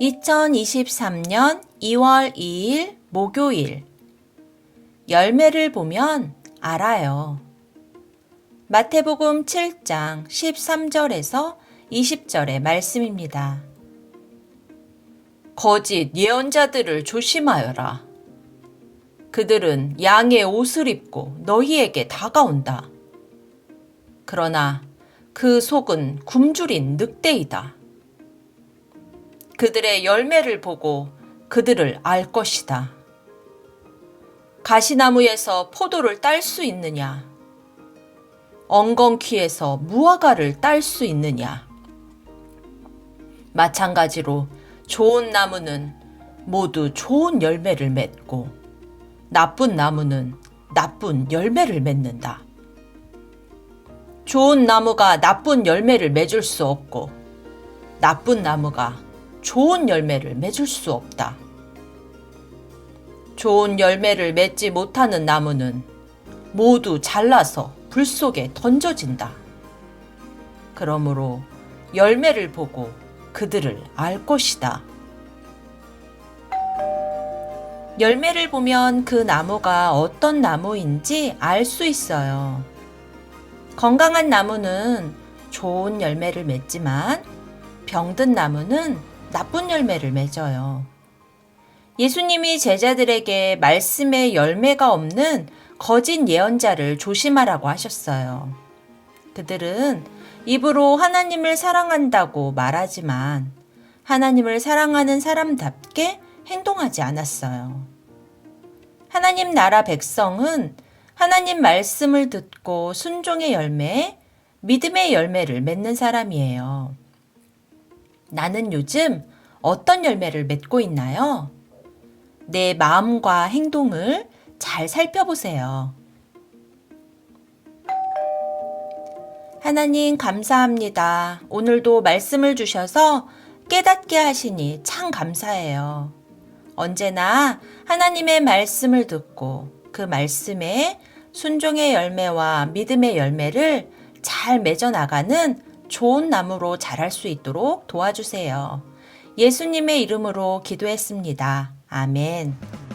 2023년 2월 2일 목요일 열매를 보면 알아요. 마태복음 7장 13절에서 20절의 말씀입니다. 거짓 예언자들을 조심하여라. 그들은 양의 옷을 입고 너희에게 다가온다. 그러나 그 속은 굶주린 늑대이다. 그들의 열매를 보고 그들을 알 것이다. 가시나무에서 포도를 딸 수 있느냐? 엉겅퀴에서 무화과를 딸 수 있느냐? 마찬가지로 좋은 나무는 모두 좋은 열매를 맺고 나쁜 나무는 나쁜 열매를 맺는다. 좋은 나무가 나쁜 열매를 맺을 수 없고 나쁜 나무가 좋은 열매를 맺을 수 없다. 좋은 열매를 맺지 못하는 나무는 모두 잘라서 불 속에 던져진다. 그러므로 열매를 보고 그들을 알 것이다. 열매를 보면 그 나무가 어떤 나무인지 알 수 있어요. 건강한 나무는 좋은 열매를 맺지만 병든 나무는 나쁜 열매를 맺어요. 예수님이 제자들에게 말씀의 열매가 없는 거짓 예언자를 조심하라고 하셨어요. 그들은 입으로 하나님을 사랑한다고 말하지만 하나님을 사랑하는 사람답게 행동하지 않았어요. 하나님 나라 백성은 하나님 말씀을 듣고 순종의 열매, 믿음의 열매를 맺는 사람이에요. 나는 요즘 어떤 열매를 맺고 있나요? 내 마음과 행동을 잘 살펴보세요. 하나님 감사합니다. 오늘도 말씀을 주셔서 깨닫게 하시니 참 감사해요. 언제나 하나님의 말씀을 듣고 그 말씀에 순종의 열매와 믿음의 열매를 잘 맺어 나가는 좋은 나무로 자랄 수 있도록 도와주세요. 예수님의 이름으로 기도했습니다. 아멘.